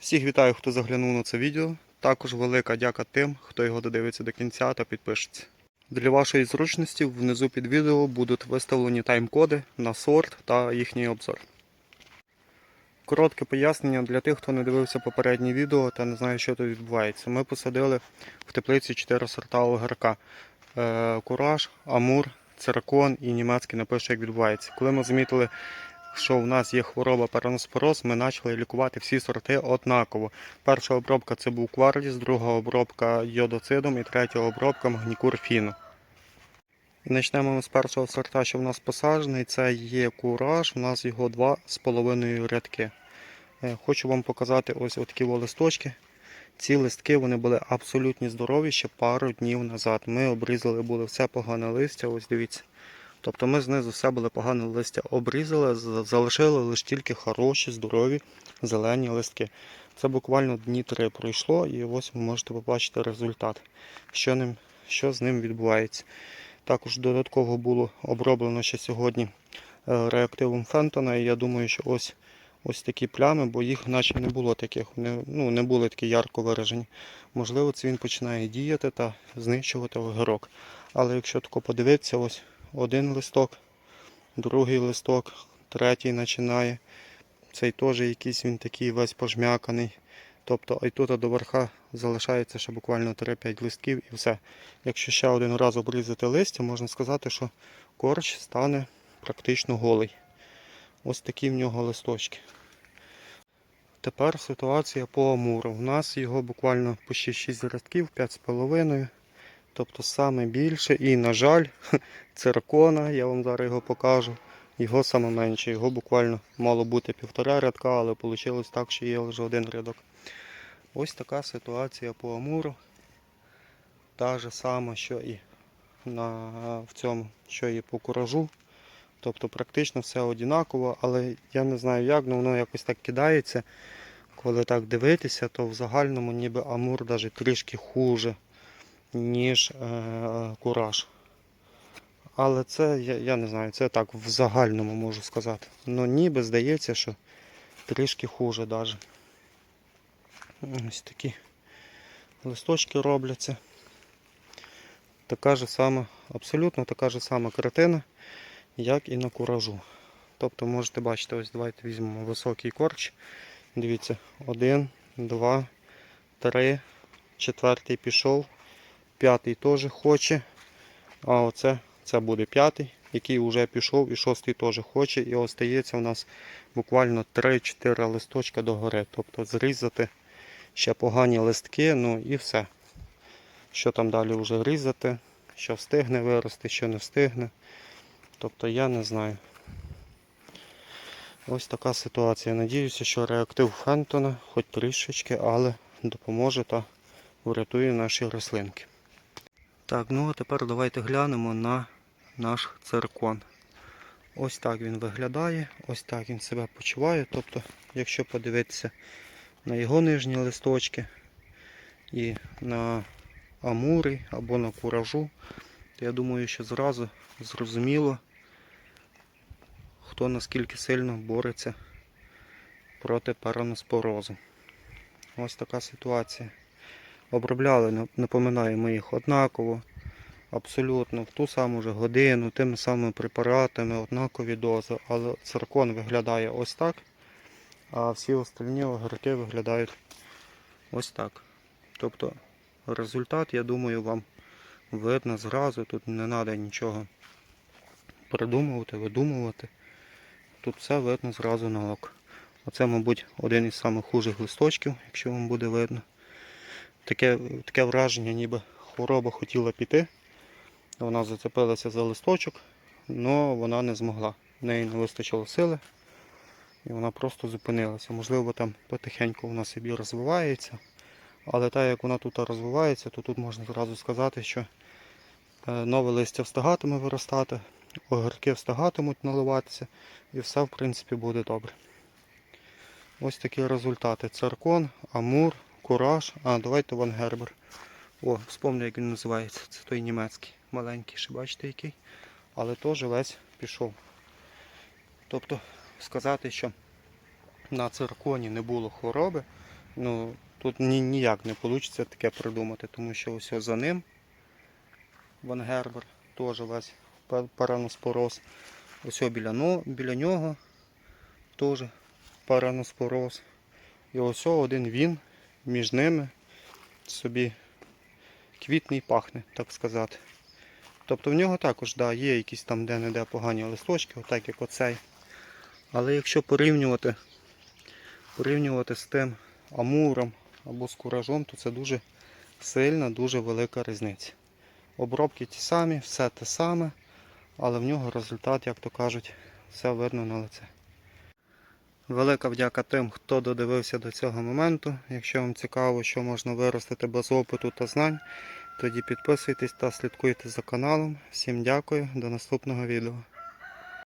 Всіх вітаю, хто заглянув на це відео. Також велика дяка тим, хто його додивиться до кінця та підпишеться. Для вашої зручності внизу під відео будуть виставлені тайм-коди на сорт та їхній обзор. Коротке пояснення для тих, хто не дивився попереднє відео та не знає, що тут відбувається. Ми посадили в теплиці 4 сорта огірка. Е, Кураж, Амур, Циркон і німецький напише, як відбувається. Коли ми замітили, що в нас є хвороба пероноспороз, ми почали лікувати всі сорти однаково. Перша обробка це був кварліс, друга обробка йодоцидом і третя обробка магнікурфіну. І почнемо ми з першого сорта, що в нас посаджений. Це є кураж, у нас його два з половиною рядки. Е, Хочу вам показати ось такі листочки. Ці листки вони були абсолютно здорові ще пару днів назад. Ми обрізали були все погане листя, ось дивіться. Тобто ми знизу все були погане листя обрізали, залишили лише тільки хороші, здорові зелені листки. Це буквально дні три пройшло, і ось ви можете побачити результат, що, ним, що з ним відбувається. Також додатково було оброблено ще сьогодні е, реактивом Фентона, і я думаю, що ось ось такі плями, бо їх наче не було таких, не, ну, не були такі ярко виражені. Можливо, це він починає діяти та знищувати огірок. Але якщо тако подивитися, ось один листок, другий листок, третій починає. Цей теж якийсь він такий весь пожмяканий. Тобто і тут до верха залишається ще буквально 3-5 листків і все. Якщо ще один раз обрізати листя, можна сказати, що корч стане практично голий. Ось такі в нього листочки. Тепер ситуація по амуру. У нас його буквально по 6 рядків, 5,5. Тобто саме більше. І, на жаль, циркона, я вам зараз його покажу. Його саме менше. Його буквально мало бути півтора рядка, але вийшло так, що є лише один рядок. Ось така ситуація по амуру. Та ж сама, що і на, в цьому, що і по куражу. Тобто практично все однаково, але я не знаю як, але воно якось так кидається. Коли так дивитися, то в загальному ніби амур навіть трішки хуже, ніж е, кураж. Але це, я, я не знаю, це так в загальному можу сказати. Ну ніби здається, що трішки хуже навіть. Ось такі листочки робляться. Така ж сама, абсолютно така ж сама картина, як і на куражу. Тобто можете бачити, ось давайте візьмемо високий корч. Дивіться, один, два, три, четвертий пішов, п'ятий теж хоче. А оце це буде п'ятий, який вже пішов, і шостий теж хоче. І остається у нас буквально 3-4 листочка догори. Тобто зрізати ще погані листки, ну і все. Що там далі вже різати, що встигне вирости, що не встигне. Тобто я не знаю. Ось така ситуація. Надіюся, що реактив Фентона хоч трішечки, але допоможе та врятує наші рослинки. Так, ну а тепер давайте глянемо на наш циркон. Ось так він виглядає, ось так він себе почуває. Тобто, якщо подивитися на його нижні листочки і на амури або на куражу, то я думаю, що зразу зрозуміло, хто наскільки сильно бореться проти параноспорозу. Ось така ситуація. Обробляли, напоминаю, ми їх однаково, абсолютно в ту саму ж годину, тими самими препаратами, однакові дози, але циркон виглядає ось так, а всі остальні огірки виглядають ось так. Тобто результат, я думаю, вам видно зразу, тут не треба нічого придумувати, видумувати. Тут все видно зразу на око. Оце, мабуть, один із самих хужих листочків, якщо вам буде видно. Таке, таке враження, ніби хвороба хотіла піти. Вона зацепилася за листочок, але вона не змогла. В неї не вистачило сили і вона просто зупинилася. Можливо, там потихеньку вона собі розвивається. Але так як вона тут розвивається, то тут можна зразу сказати, що е, нове листя встигатиме виростати, огірки встигатимуть наливатися і все в принципі буде добре. Ось такі результати. Циркон, амур, кураж. А, давайте Ван Гербер. О, вспомню, як він називається. Це той німецький. Маленький, ще бачите який. Але теж весь пішов. Тобто сказати, що на цирконі не було хвороби, Ну, тут ні, ніяк не вийде таке придумати, тому що ось за ним Ван Гербер теж весь параноспороз. Ось біля, но, біля нього теж параноспороз. І ось один він між ними собі квітний пахне, так сказати. Тобто в нього також да, є якісь там де-не-де погані листочки, отак як оцей. Але якщо порівнювати, порівнювати з тим амуром або з куражом, то це дуже сильна, дуже велика різниця. Обробки ті самі, все те саме, але в нього результат, як то кажуть, все видно на лице. Велика вдяка тим, хто додивився до цього моменту. Якщо вам цікаво, що можна виростити без опиту та знань, тоді підписуйтесь та слідкуйте за каналом. Всім дякую, до наступного відео.